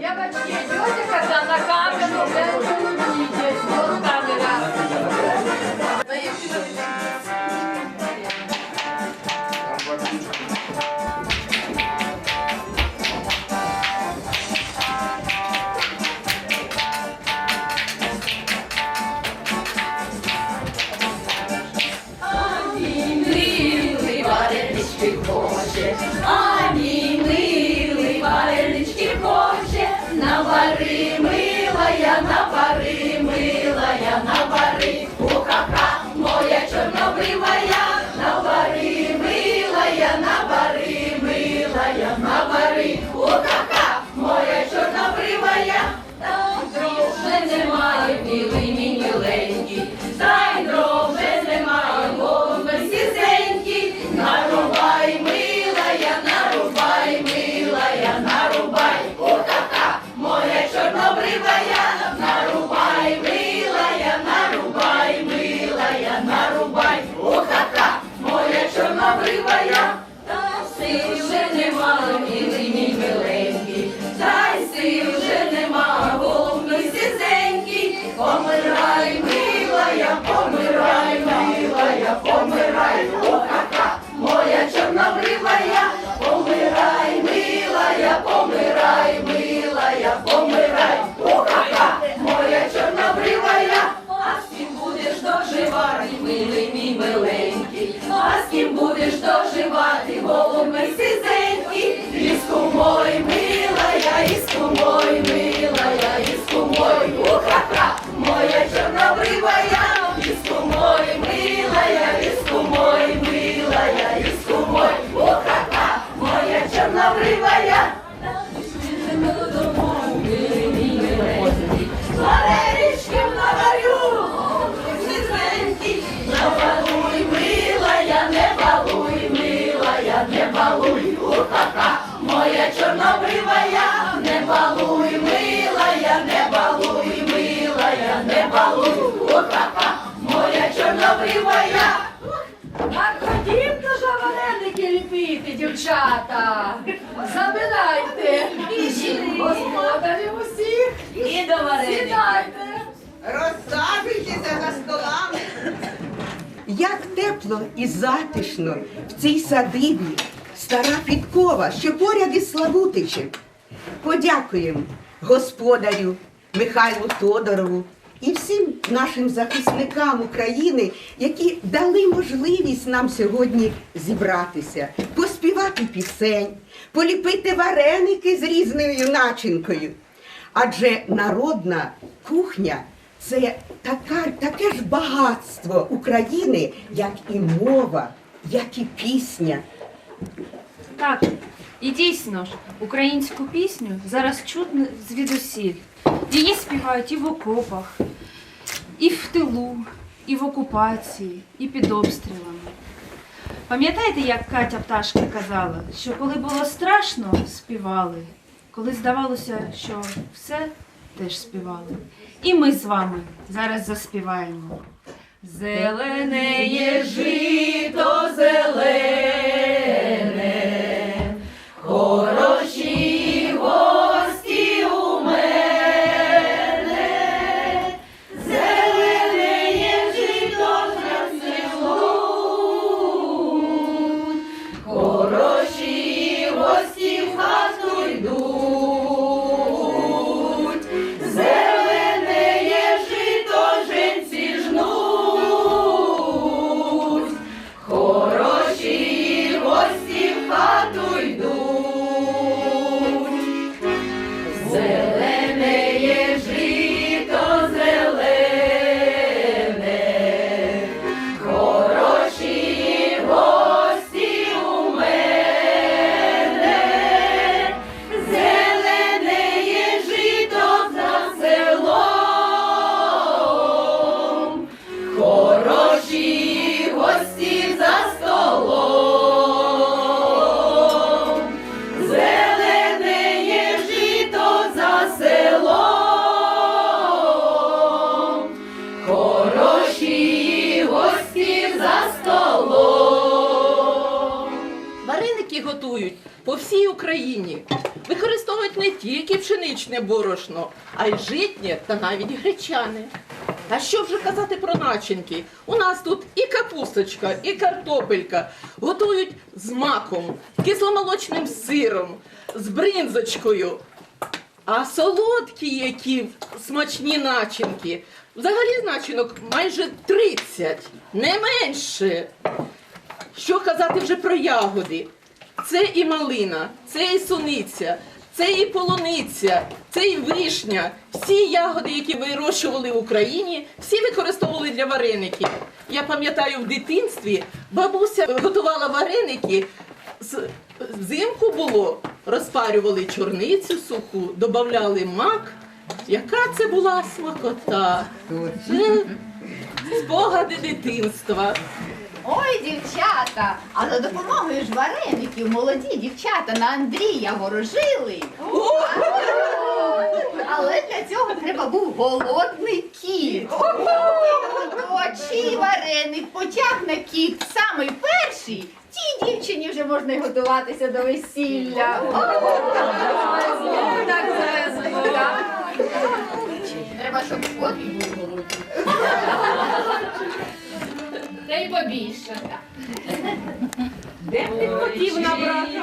Девочки, идете, когда на милая, Моя. Так ходімте ж вареники ліпити, дівчата. Забирайте. Господарів усіх. І до вареників. Сідайте. Розсаджуйтеся за столами. Як тепло і затишно в цій садибі стара підкова, що поряд із Славутичем. Подякуємо господарю Михайлу Тодорову і всім нашим захисникам України, які дали можливість нам сьогодні зібратися, поспівати пісень, поліпити вареники з різною начинкою. Адже народна кухня це така, таке ж багатство України, як і мова, як і пісня. Так, і дійсно ж, українську пісню зараз чутно звідусіль. Її співають і в окопах, і в тилу, і в окупації, і під обстрілами. Пам'ятаєте, як Катя Пташка казала, що коли було страшно, співали, коли здавалося, що все теж співали. І ми з вами зараз заспіваємо. Зелене є жито зелене, готують по всій Україні. використовують не тільки пшеничне борошно, а й житнє та навіть гречане. Та що вже казати про начинки? У нас тут і капусточка, і картопелька готують з маком, кисломолочним сиром, з бринзочкою. А солодкі які смачні начинки. Взагалі начинок майже 30, не менше. Що казати вже про ягоди? Це і малина, це і суниця, це і полуниця, це і вишня. Всі ягоди, які вирощували в Україні, всі використовували для вареників. Я пам'ятаю, в дитинстві бабуся готувала вареники. Взимку було, розпарювали чорницю суху, додавали мак. Яка це була смакота? Це спогади дитинства. Ой, дівчата, а за допомогою ж вареників молоді дівчата на Андрія ворожили. Але для цього треба був голодний кіт. Чий вареник потягне кіт самий перший, тій дівчині вже можна й готуватися до весілля. Треба, щоб обі були Та й побільше. Хотів набрати.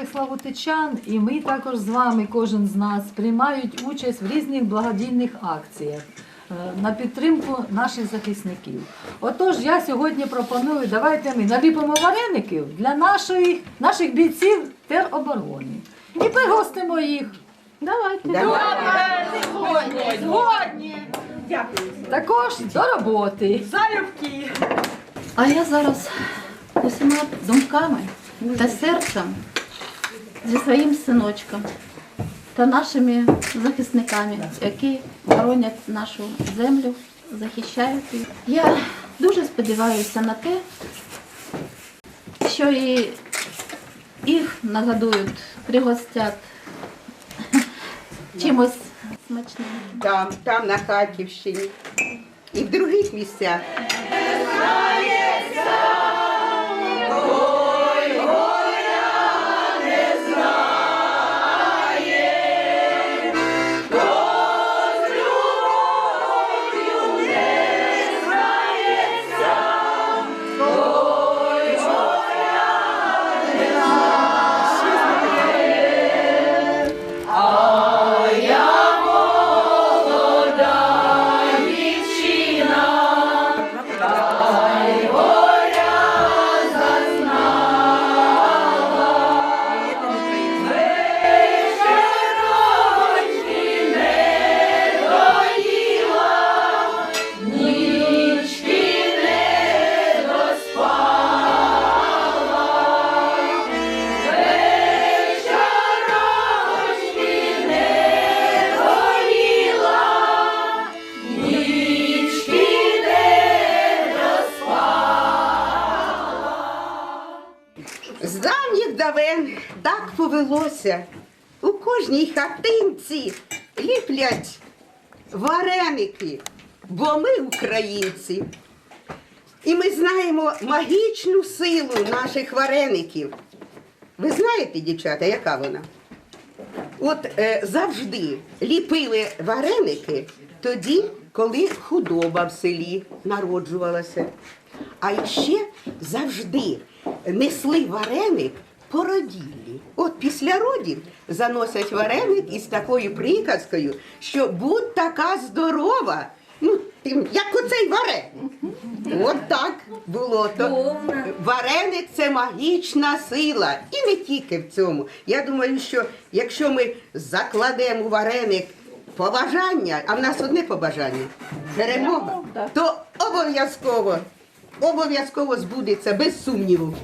Наших славутичан, і ми також з вами, кожен з нас, приймають участь в різних благодійних акціях е, на підтримку наших захисників. Отож, я сьогодні пропоную, давайте ми наліпимо вареників для нашої, наших бійців тероборони. І пригостимо їх. Давайте. Згодні. Також до роботи. Залюбки. А я зараз усіма думками та серцем зі своїм синочком та нашими захисниками, які боронять нашу землю, захищають її. Я дуже сподіваюся на те, що і їх нагадують, пригостять чимось смачним. Там, там на Харківщині і в других місцях. Повелося. У кожній хатинці ліплять вареники, бо ми українці. І ми знаємо магічну силу наших вареників. Ви знаєте, дівчата, яка вона? От е, завжди ліпили вареники тоді, коли худоба в селі народжувалася. А ще завжди несли вареник по роділлі. От після родів заносять вареник із такою приказкою, що будь така здорова, ну, як оцей вареник. От так було то. Вареник це магічна сила. І не тільки в цьому. Я думаю, що якщо ми закладемо вареник побажання, а в нас одне побажання перемога, то обов'язково, обов'язково збудеться, без сумніву.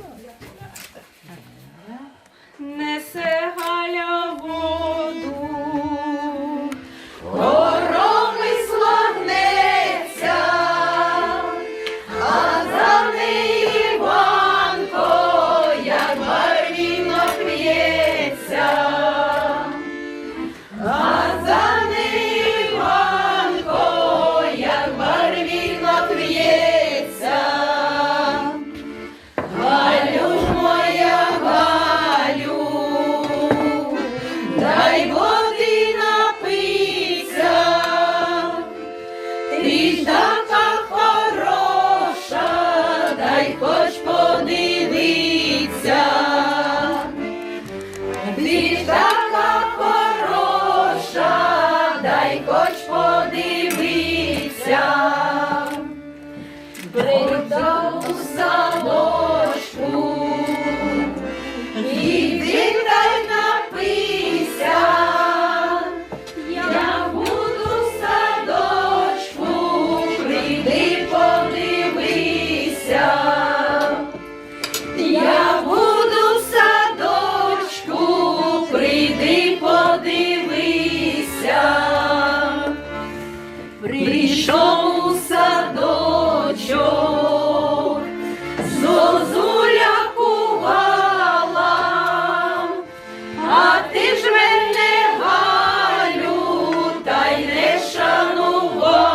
Прийшов у садочок, зозуля кувала, а ти ж мене Галю, та й не шанувала.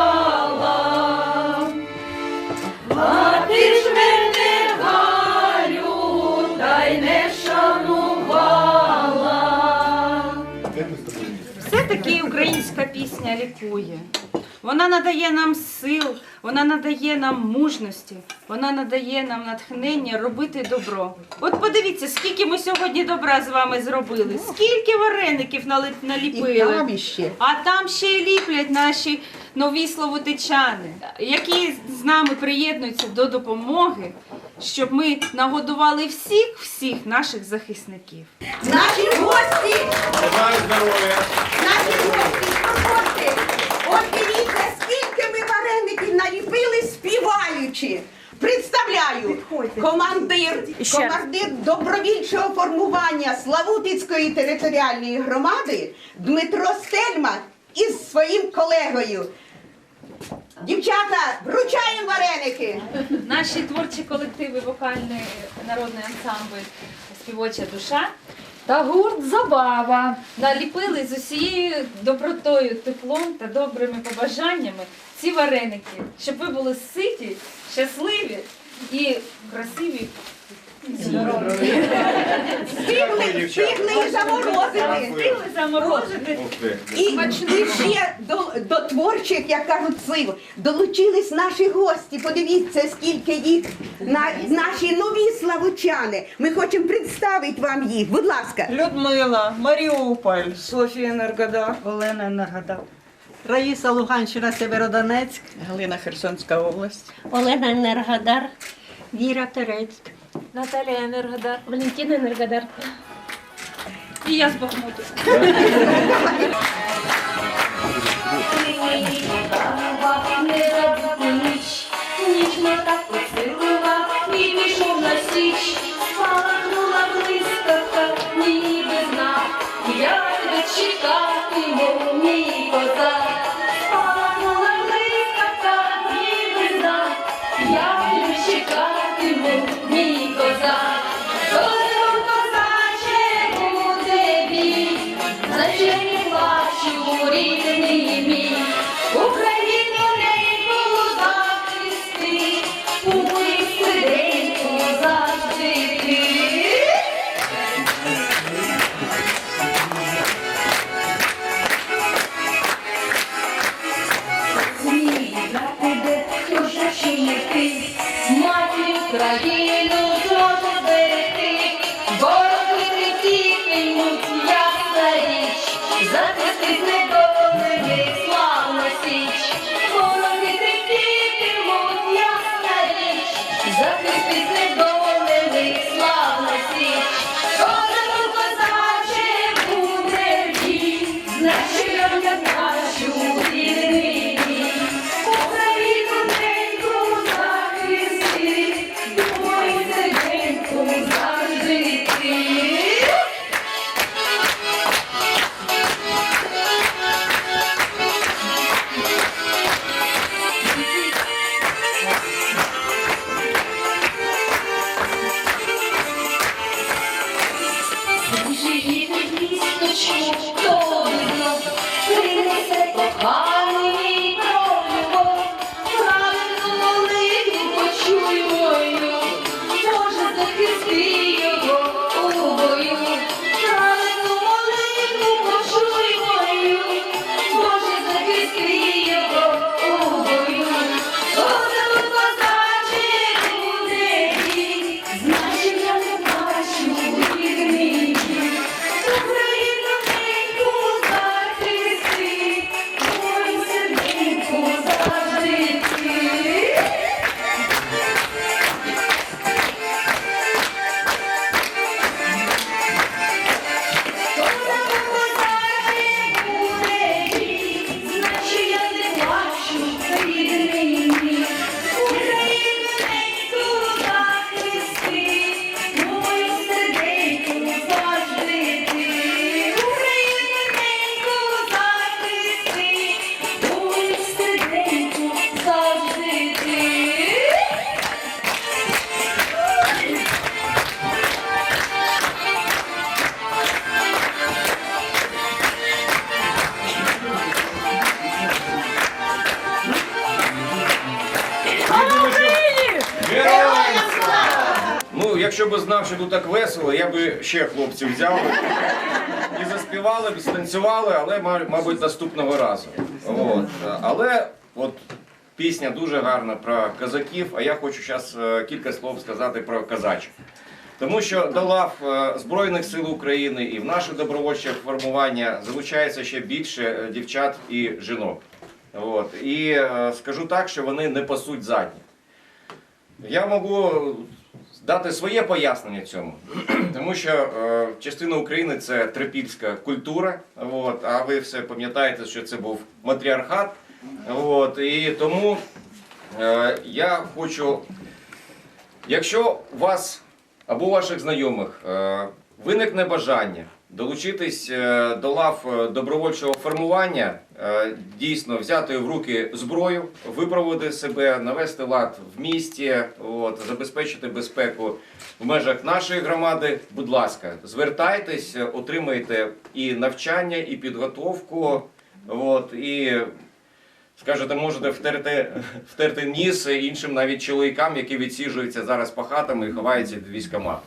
А ти ж мене Галю, та й не шанувала. Все-таки українська пісня лікує. Вона надає нам сил, вона надає нам мужності, вона надає нам натхнення робити добро. От подивіться, скільки ми сьогодні добра з вами зробили, скільки вареників нали- І наліпили. там іще. А там ще й ліплять наші нові словотичани, які з нами приєднуються до допомоги, щоб ми нагодували всіх всіх наших захисників. Наші гості, Бажаю здоров'я! наші гості, проходьте. От дивіться, скільки ми вареників наліпили співаючи. Представляю командир, командир добровільчого формування Славутицької територіальної громади Дмитро Стельма із своїм колегою. Дівчата, вручаємо вареники! Наші творчі колективи, вокальний народний ансамбль Співоча душа та гурт Забава наліпили з усією добротою, теплом та добрими побажаннями ці вареники, щоб ви були ситі, щасливі і красиві. Встигли, встигли і заморозити. Встигли заморозити. І, і ще до, до творчих, як кажуть, сил, долучились наші гості. Подивіться, скільки їх на наші нові славучани. Ми хочемо представити вам їх. Будь ласка. Людмила, Маріуполь, Софія Енергодар, Олена Енергодар. Раїса Луганщина, Северодонецьк. Галина Херсонська область. Олена Енергодар, Віра Терецьк. Наталія Енергодар. Валентина Енергодар. І я з Бахмуту. Ніжно так посилила і пішов на січ, спалахнула блискавка, ніби знав, я тебе чекатиму, мій козак. Що тут так весело, я би ще хлопців взяв і заспівали б, станцювали, але, мабуть, наступного разу. От. Але от пісня дуже гарна про козаків, а я хочу зараз кілька слов сказати про козачів. Тому що до лав е, Збройних сил України і в наше добровольче формування залучається ще більше е, дівчат і жінок. От. І е, скажу так, що вони не пасуть задні. Я можу дати своє пояснення цьому, тому що е, частина України це трипільська культура, от, а ви все пам'ятаєте, що це був матріархат. От, і тому е, я хочу Якщо у вас або ваших знайомих е, виникне бажання долучитись е, до лав е, добровольчого формування, е, дійсно взяти в руки зброю, випроводити себе, навести лад в місті, от, забезпечити безпеку в межах нашої громади, будь ласка, звертайтесь, отримайте і навчання, і підготовку. От, і Скажете, можете втерти, втерти ніс іншим навіть чоловікам, які відсіжуються зараз по хатам і ховаються від військомату.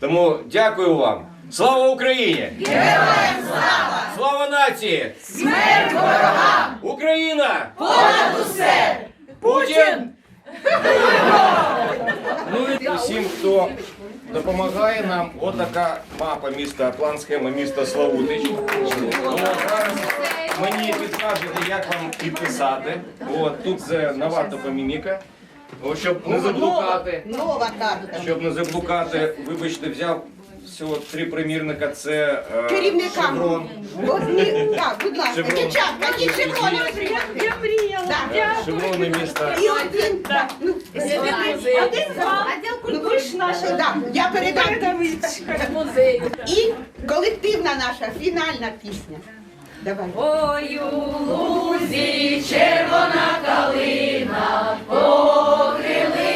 Тому дякую вам. Слава Україні! Героям слава! Слава нації! Смерть ворогам! Україна! Понад усе! Путін! Ну і всім, хто допомагає нам, отака мапа міста Атлант, схема міста Славутич. Зараз мені підкажете, як вам підписати. От тут це нова топоміміка. От, щоб не заблукати. Нова карта. Щоб не заблукати, вибачте, взяв всього три примірника. Це е, Керівникам. шеврон. Одні, так, будь ласка, Шеврон. дівчатка, і шеврон. Я мріяла. Так. Шеврони міста. І один, так, ну, один вам. Ну, ви ж наша, так, я передам. І колективна наша фінальна пісня. Давай. Ой, у лузі червона калина, покрили.